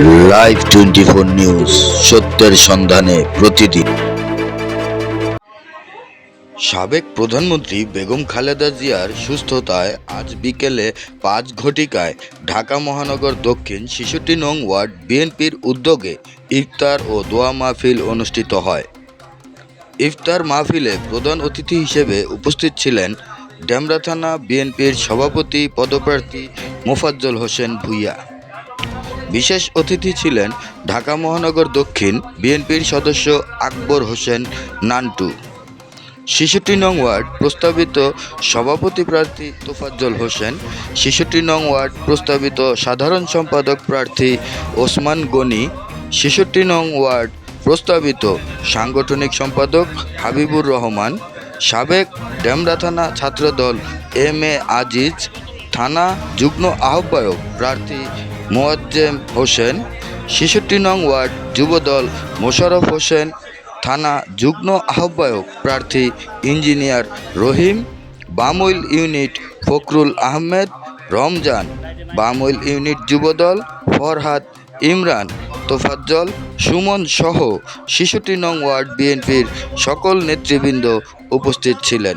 Live twenty four news সত্যের সন্ধানে প্রতিদিন। সাবেক প্রধানমন্ত্রী বেগম খালেদা জিয়ার সুস্থতায় আজ বিকেলে পাঁচ ঘটিকায় ঢাকা মহানগর দক্ষিণ শিশুটি নং ওয়ার্ড বিএনপির উদ্যোগে ইফতার ও দোয়া মাহফিল অনুষ্ঠিত হয়। ইফতার মাহফিলে প্রধান অতিথি হিসেবে উপস্থিত ছিলেন ডেমরা থানা বিএনপির সভাপতি, পদপ্রার্থী মোফাজ্জল হোসেন ভুইয়া। বিশেষ অতিথি ছিলেন ঢাকা মহানগর দক্ষিণ বিএনপির সদস্য আকবর হোসেন নান্টু। শিশুটি নং ওয়ার্ড প্রস্তাবিত সভাপতি প্রার্থী তোফাজ্জল হোসেন শিশুটি নং ওয়ার্ড প্রস্তাবিত সাধারণ সম্পাদক প্রার্থী ওসমান গনি শিশুটি নং ওয়ার্ড প্রস্তাবিত সাংগঠনিক সম্পাদক হাবিবুর রহমান, সাবেক ডেমরা থানা ছাত্রদল এম এ আজিজ, থানা যুগ্ম আহ্বায়ক প্রার্থী মোয়াজ্জেম হোসেন, ছেষট্টি নং ওয়ার্ড, যুবদল মোশাররফ হোসেন, থানা যুগ্ম আহ্বায়ক প্রার্থী engineer Rahim, Bamuil unit Fakhrul Ahmed, Ramzan, Bamuil unit Jubodal Farhad Imran, Tofazzal, Suman সহ শিশুটি নং ওয়ার্ড বিএনপির সকল নেতৃবৃন্দ উপস্থিত ছিলেন।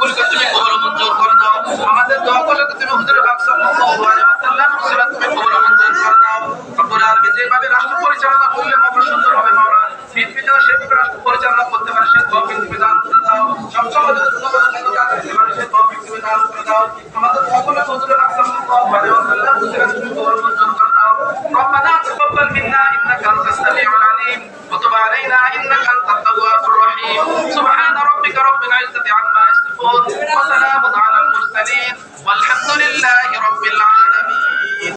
মাওলা সব গুলিকে তুমি কবর মঞ্জুর করে দাও আমাদের দোয়া করলে তো তুমি হুজুরের বাক্স সাল্লাল্লাহু আলাইহি ওয়াসাল্লাম উসিলাত তুমি কবর মঞ্জুর করে দাও রব্বুল আলামিন যেভাবে রাষ্ট্র পরিচালনা করলে মাওলা সুন্দর হবে মাওলা বিএনপি যেন সেভাবে রাষ্ট্র পরিচালনা করতে পারে সে তৌফিক তুমি দান করে দাও সবসময় যদি তোমাদের জন্য কাজ করতে পারে সে তৌফিক তুমি দান করে দাও আমাদের সকলে হুজুরের বাক্স সাল্লাল্লাহু আলাইহি ওয়াসাল্লাম উসিলাত তুমি কবর মঞ্জুর করে দাও ربنا تقبل منا انك انت السميع العليم وتب علينا انك انت التواب الرحيم سبحان ربك رب العزه عما يصفون وسلام على المرسلين والحمد لله رب العالمين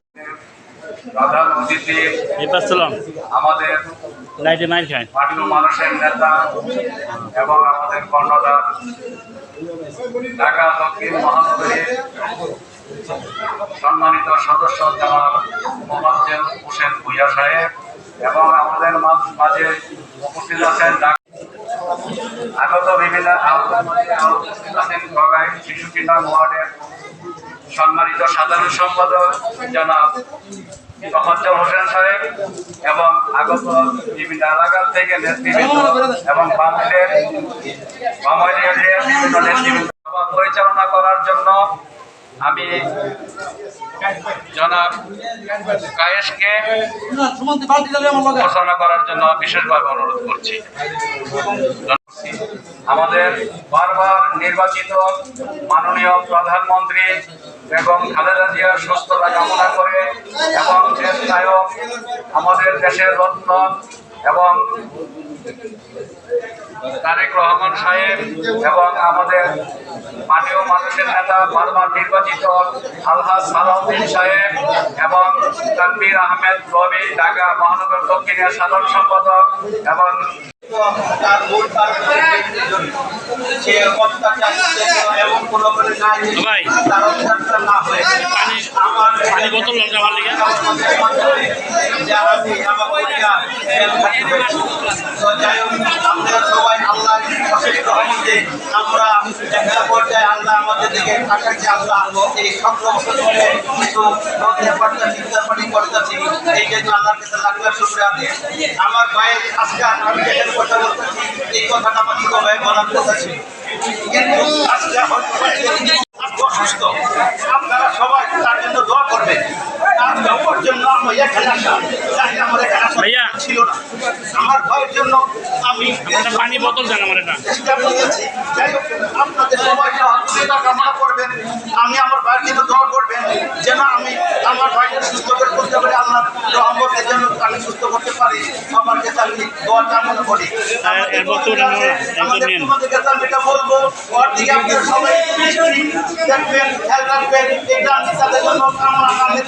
প্রধান অতিথি ইপাসলাম আমাদের লাইটে মাইল খায় মাটির মানুষের নেতা এবং আমাদের কর্ণধার ঢাকা দক্ষিণ মহানগরীর সম্মানিত সদস্য জনাব মোহাম্মদ হোসেন ভুইয়া সাহেব এবং আমাদের মাঝ- মাঝে উপস্থিত আছেন সম্মানিত সাধারণ সম্পাদক জনাব মোহাম্মদ হোসেন সাহেব এবং আগত বিভিন্ন এলাকা থেকে নেতৃবৃন্দ এবং বাংলাদেশের বাংলাদেশের বিভিন্ন নেতৃবৃন্দ পরিচালনা করার জন্য আমি জনাব কায়েসকে ঘোষণা করার জন্য বিশেষভাবে অনুরোধ করছি। আমাদের বারবার নির্বাচিত মাননীয় প্রধানমন্ত্রী এবং খালেদা জিয়ার সুস্থতা কামনা করে এবং দেশ নায়ক, আমাদের দেশের রত্ন এবং তারেক রহমান সাহেব এবং আমাদের মাননীয় মানুষের নেতা, বারবার নির্বাচিত আলহাজ সালাউদ্দিন সাহেব এবং তানবির আহমেদ রবি ঢাকা মহানগর দক্ষিণের সাধারণ সম্পাদক এবং তার মূল সে চাইছে এমন কোনো ভাই। তার অত্যাচার না হয়ে পানি আমার পানি বোতল লঙ্কা যারা আমার সবাই আল্লাহ রহমতে আমরা একটা পর্যায়ে আল্লাহ আমাদের দিকে তাকাচ্ছে এই সংগ্রাম করে কিছু এই জন্য আল্লাহর কাছে দিই আমার ভাইয়ের আজকে আমি এই কথাটা আমার ছোট ভাই বলার কথা কিন্তু আজকে অসুস্থ আপনারা সবাই তার জন্য দোয়া করবেন তার দোয়ার জন্য আমার এখানে আসা যাই আমার এখানে আসা ভাইয়া। ছিল না আমার ভাইয়ের জন্য আমি পানি বোতল দেন আমার এটা। যাই হোক আপনাদের সবাই সহযোগিতা কামনা করবেন আমি আমার ভাইয়ের জন্য দোয়া করবেন যেন আমি আমার ভাইকে সুস্থ করে করতে পারি আল্লাহ রহমতের জন্য আমি সুস্থ করতে পারি। আমার কাছে আমি দোয়া কামনা করি। তোমাদের কাছে আমি এটা বলব ওর দিকে আপনারা সবাই দেখবেন খেয়াল রাখবেন এই গ্রাম নিচাদের জন্য আমরা আমাদের